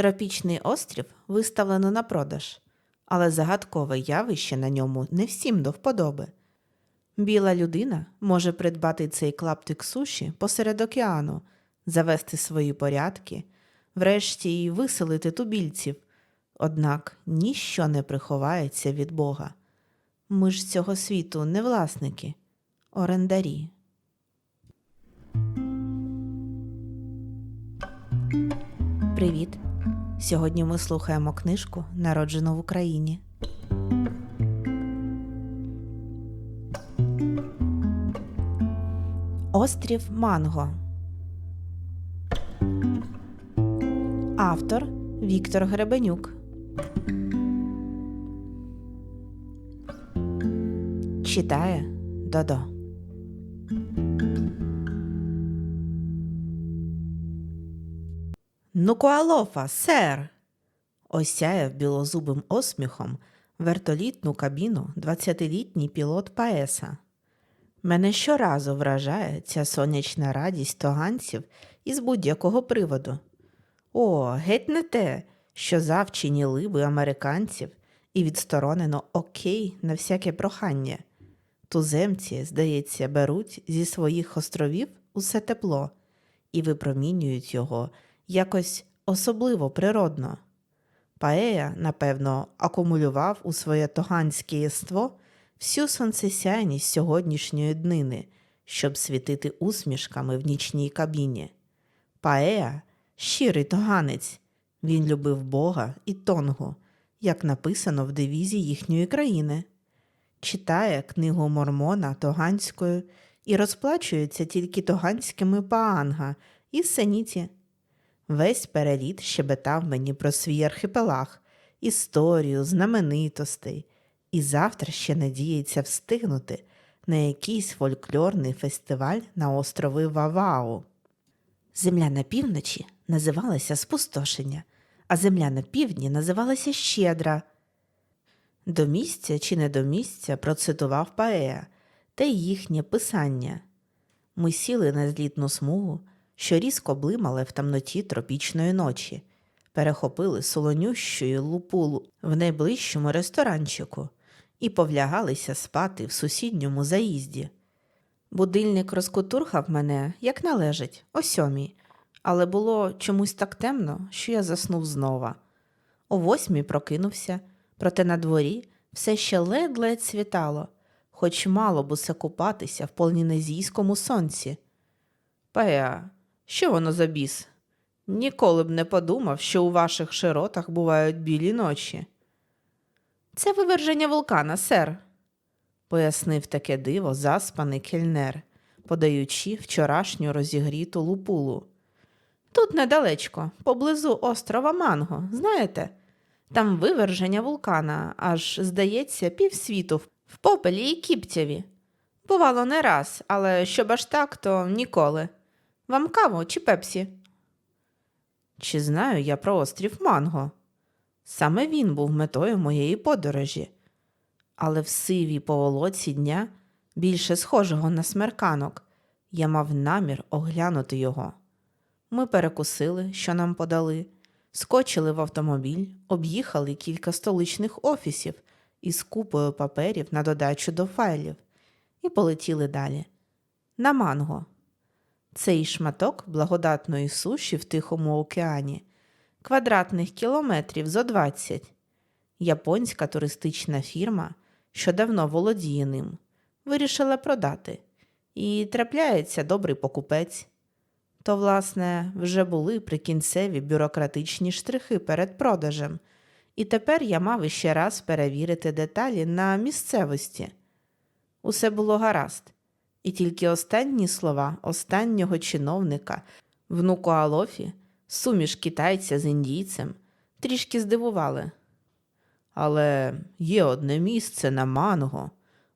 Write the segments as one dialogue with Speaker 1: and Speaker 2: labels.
Speaker 1: Тропічний острів виставлено на продаж, але загадкове явище на ньому не всім до вподоби. Біла людина може придбати цей клаптик суші посеред океану, завести свої порядки, врешті й виселити тубільців. Однак ніщо не приховається від Бога. Ми ж цього світу не власники, орендарі. Привіт! Сьогодні ми слухаємо книжку Народжено в Україні. Острів Манго. Автор Віктор Гребенюк. Читає Додо. Ну, Куалофа, сер. Осяяв білозубим осміхом вертолітну кабіну 20-літній пілот Паеса. Мене щоразу вражає ця сонячна радість тоганців із будь-якого приводу. О, геть не те, що завчені либи американців і відсторонено окей на всяке прохання. Туземці, здається, беруть зі своїх островів усе тепло і випромінюють його якось особливо природно. Паея, напевно, акумулював у своє тоганське єство всю сонцесяйність сьогоднішньої днини, щоб світити усмішками в нічній кабіні. Паея щирий тоганець. Він любив Бога і тонгу, як написано в девізі їхньої країни. Читає книгу Мормона тоганською і розплачується тільки тоганськими паанга і сеніті. Весь переліт щебетав мені про свій архіпелаг, історію, знаменитостей, і завтра ще надіється встигнути на якийсь фольклорний фестиваль на острови Вавау. Земля на півночі називалася Спустошення, а земля на півдні називалася Щедра. До місця чи не до місця процитував Паея та їхнє писання. Ми сіли на злітну смугу, що різко блимали в темноті тропічної ночі, перехопили солонющою лупулу в найближчому ресторанчику і повлягалися спати в сусідньому заїзді. Будильник розкутурхав мене, як належить, о сьомій, але було чомусь так темно, що я заснув знова. О восьмій прокинувся, проте на дворі все ще ледь-ледь світало, хоч мало б усе купатися в полінезійському сонці. Пеа, що воно за біс? Ніколи б не подумав, що у ваших широтах бувають білі ночі. Це виверження вулкана, сер, пояснив таке диво заспаний кельнер, подаючи вчорашню розігріту лупулу. Тут недалечко, поблизу острова Манго, знаєте? Там виверження вулкана, аж, здається, півсвіту в попелі і кіптяві. Бувало не раз, але щоб аж так, то ніколи. Вам каву чи пепсі? Чи знаю я про острів Манго? Саме він був метою моєї подорожі, але в сивій поволоці дня, більше схожого на смерканок, я мав намір оглянути його. Ми перекусили, що нам подали, скочили в автомобіль, об'їхали кілька столичних офісів із купою паперів на додачу до файлів і полетіли далі. На манго. Цей шматок благодатної суші в Тихому океані, квадратних кілометрів зо 20. Японська туристична фірма, що давно володіє ним, вирішила продати, і трапляється добрий покупець. То, власне, вже були прикінцеві бюрократичні штрихи перед продажем, і тепер я мав іще раз перевірити деталі на місцевості. Усе було гаразд, і тільки останні слова останнього чиновника, внуку Алофі, суміш китайця з індійцем, трішки здивували. Але є одне місце на манго,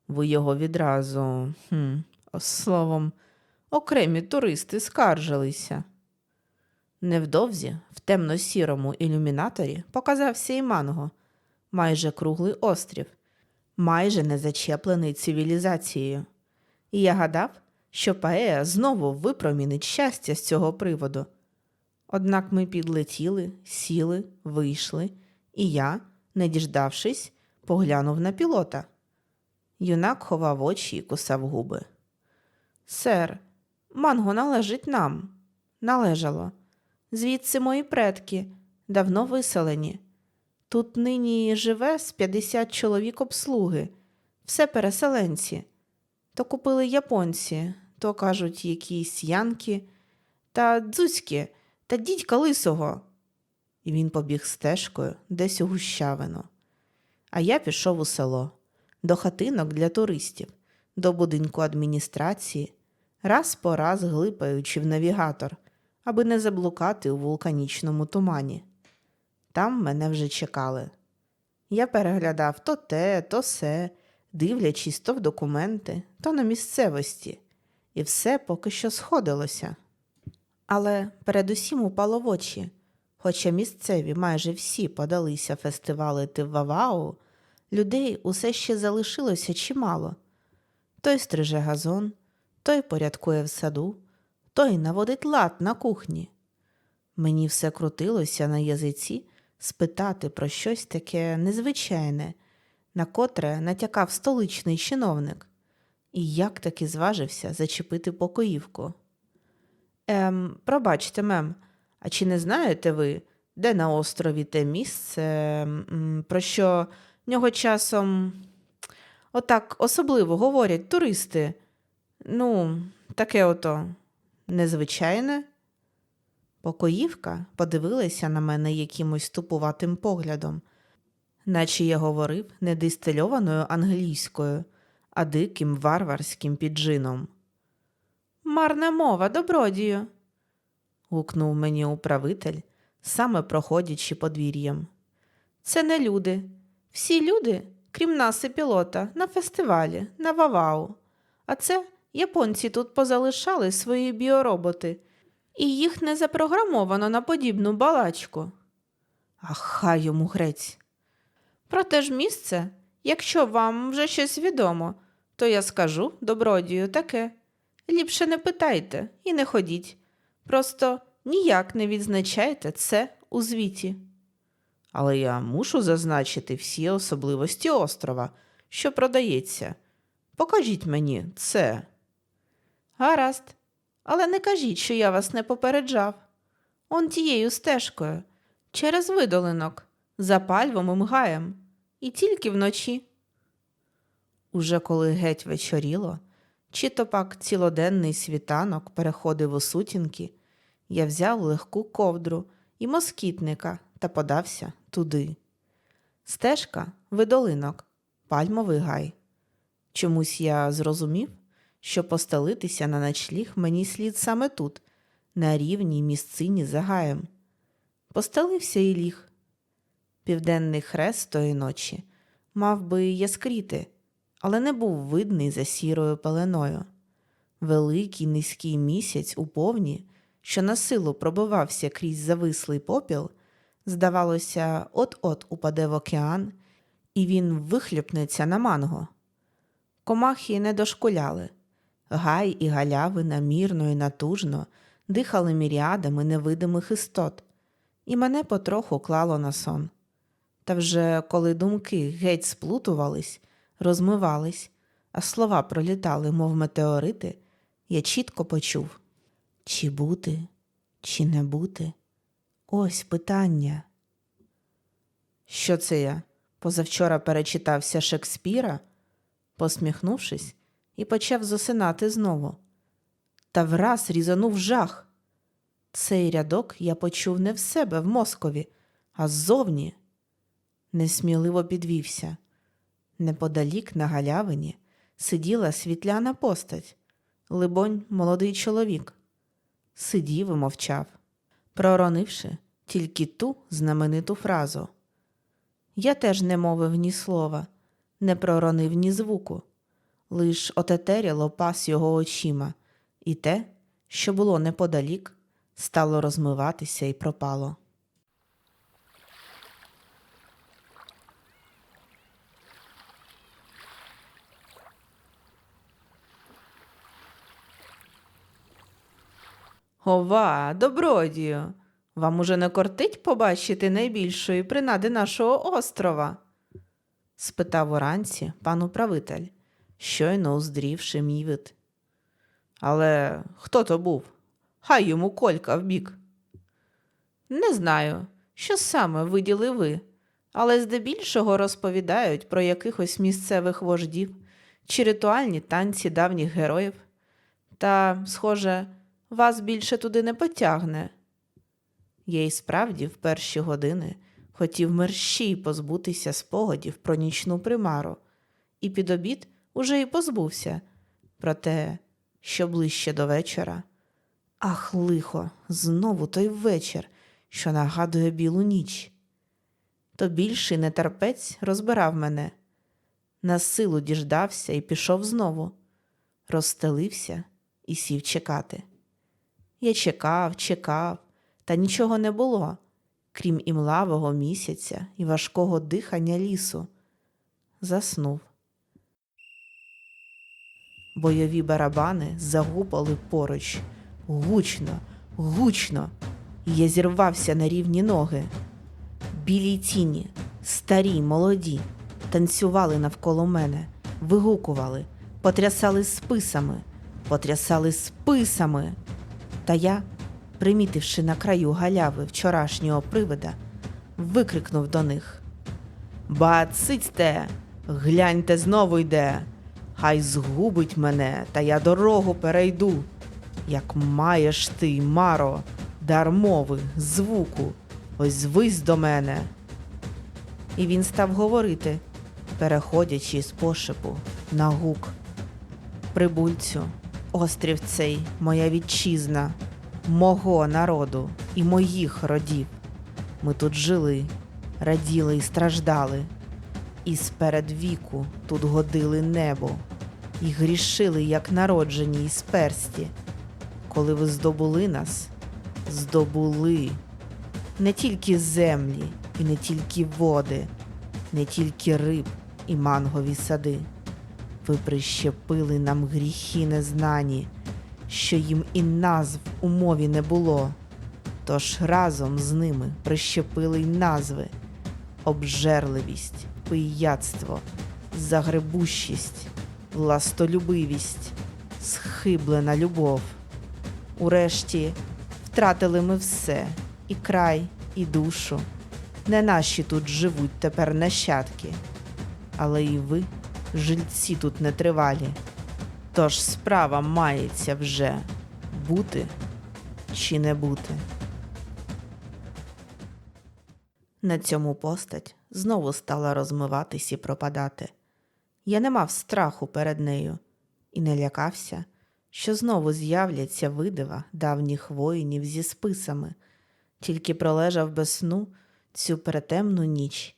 Speaker 1: ви його відразу, хм, словом, окремі туристи скаржилися. Невдовзі в темно-сірому ілюмінаторі показався і манго, майже круглий острів, майже не зачеплений цивілізацією. І я гадав, що Паея знову випромінить щастя з цього приводу. Однак ми підлетіли, сіли, вийшли, і я, не діждавшись, поглянув на пілота. Юнак ховав очі і кусав губи. Сер, манго належить нам. Належало. Звідси мої предки, давно виселені. Тут нині живе з 50 чоловік обслуги, все переселенці. То купили японці, то кажуть якісь янки та дзуцьки та дідька лисого. І він побіг стежкою десь у гущавину. А я пішов у село, до хатинок для туристів, до будинку адміністрації, раз по раз глипаючи в навігатор, аби не заблукати у вулканічному тумані. Там мене вже чекали. Я переглядав то те, то се, дивлячись то в документи, то на місцевості, і все поки що сходилося. Але передусім упало в очі, хоча місцеві майже всі подалися фестивалити в Вавау, людей усе ще залишилося чимало. Той стриже газон, той порядкує в саду, той наводить лад на кухні. Мені все крутилося на язиці спитати про щось таке незвичайне, на котре натякав столичний чиновник, і як таки зважився зачепити покоївку. Ем, пробачте, мем, а чи не знаєте ви, де на острові те місце, про що нього часом отак особливо говорять туристи? Ну, таке ото незвичайне? Покоївка подивилася на мене якимось тупуватим поглядом, наче я говорив не дистильованою англійською, а диким варварським піджином. Марна мова, добродію. гукнув мені управитель, саме проходячи подвір'ям. Це не люди. Всі люди, крім нас і пілота, на фестивалі, на Вавау. А це японці тут позалишали свої біороботи, і їх не запрограмовано на подібну балачку. А хай йому грець. Проте ж місце, якщо вам вже щось відомо, то я скажу добродію таке. Ліпше не питайте і не ходіть. Просто ніяк не відзначайте це у звіті. Але я мушу зазначити всі особливості острова, що продається. Покажіть мені це. Гаразд, але не кажіть, що я вас не попереджав. Он тією стежкою, через видолинок, за пальвом і мгаєм, і тільки вночі. Уже коли геть вечоріло, чи то пак цілоденний світанок переходив у сутінки, я взяв легку ковдру і москітника та подався туди. Стежка видолинок, пальмовий гай. Чомусь я зрозумів, що постелитися на ночліг мені слід саме тут, на рівній місцині за гаєм. Постелився і ліг. Південний хрест тої ночі мав би яскріти, але не був видний за сірою пеленою. Великий низький місяць у повні, що на силу пробивався крізь завислий попіл, здавалося, от-от упаде в океан, і він вихлюпнеться на манго. Комахи не дошкуляли. Гай і галявина мірно і натужно дихали міріадами невидимих істот, і мене потроху клало на сон. Та вже коли думки геть сплутувались, розмивались, а слова пролітали, мов метеорити, я чітко почув чи бути, чи не бути? Ось питання. Що це я? Позавчора перечитався Шекспіра, посміхнувшись, і почав засинати знову. Та враз різанув жах. Цей рядок я почув не в себе в мозкові, а ззовні. Несміливо підвівся. Неподалік на галявині сиділа світляна постать, либонь, молодий чоловік. Сидів і мовчав, проронивши тільки ту знамениту фразу. Я теж не мовив ні слова, не проронив ні звуку, лиш отетеряло пас його очима, і те, що було неподалік, стало розмиватися і пропало. Ова, добродію, Вам уже не кортить побачити найбільшої принади нашого острова? спитав уранці пан управитель, щойно уздрівши мій. Але хто то був? Хай йому колька вбік. Не знаю, що саме виділи ви, але здебільшого розповідають про якихось місцевих вождів чи ритуальні танці давніх героїв. Та, схоже, вас більше туди не потягне. Я й справді в перші години хотів мерщій позбутися спогадів про нічну примару, і під обід уже й позбувся. Проте, що ближче до вечора. Ах, лихо, знову той вечір, що нагадує білу ніч. То більший нетерпець розбирав мене. На силу діждався і пішов знову, розстелився і сів чекати. Я чекав, чекав, та нічого не було, крім імлавого місяця і важкого дихання лісу. Заснув. Бойові барабани загупали поруч, гучно, гучно, і я зірвався на рівні ноги. Білі тіні, старі, молоді, танцювали навколо мене, вигукували, потрясали списами, потрясали списами. Та я, примітивши на краю галяви вчорашнього привида, викрикнув до них Бацицьте, гляньте, знову йде. Хай згубить мене, та я дорогу перейду. Як маєш ти, Маро, дар мови, звуку, ось звись до мене. І він став говорити, переходячи з пошепу на гук. Прибульцю, острів цей, моя вітчизна, мого народу і моїх родів. Ми тут жили, раділи і страждали, і сперед віку тут годили небо, і грішили, як народжені із персті. Коли ви здобули нас, здобули не тільки землі і не тільки води, не тільки риб і мангові сади. Ви прищепили нам гріхи незнані, що їм і назв у мові не було. Тож разом з ними прищепили й назви обжерливість, пияцтво, загребущість, властолюбивість, схиблена любов. Урешті втратили ми все і край, і душу. Не наші тут живуть тепер нащадки, але і ви, жильці тут нетривалі. Тож справа мається вже бути чи не бути. На цьому постать знову стала розмиватись і пропадати. Я не мав страху перед нею і не лякався, що знову з'являться видива давніх воїнів зі списами, тільки пролежав без сну цю перетемну ніч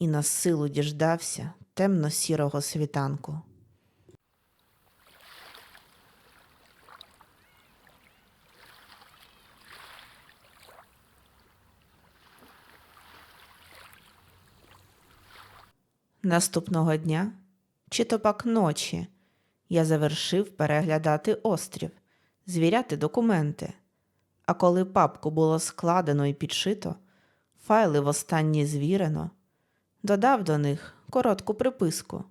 Speaker 1: і на силу діждався темно-сірого світанку. Наступного дня, чи то пак ночі, я завершив переглядати острів, звіряти документи. А коли папку було складено і підшито, файли востаннє звірено, додав до них коротку приписку.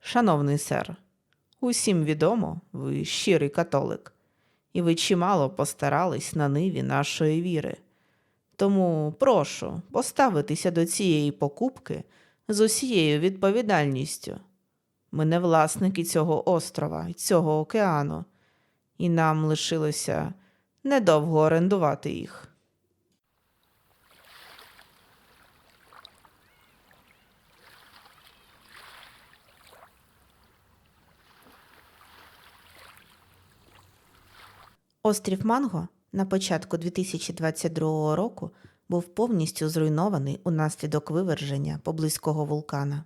Speaker 1: Шановний сер, усім відомо, ви щирий католик, і ви чимало постарались на ниві нашої віри. Тому прошу поставитися до цієї покупки з усією відповідальністю. Ми не власники цього острова цього океану, і нам лишилося недовго орендувати їх. Острів Манго на початку 2022 року був повністю зруйнований унаслідок виверження поблизького вулкана.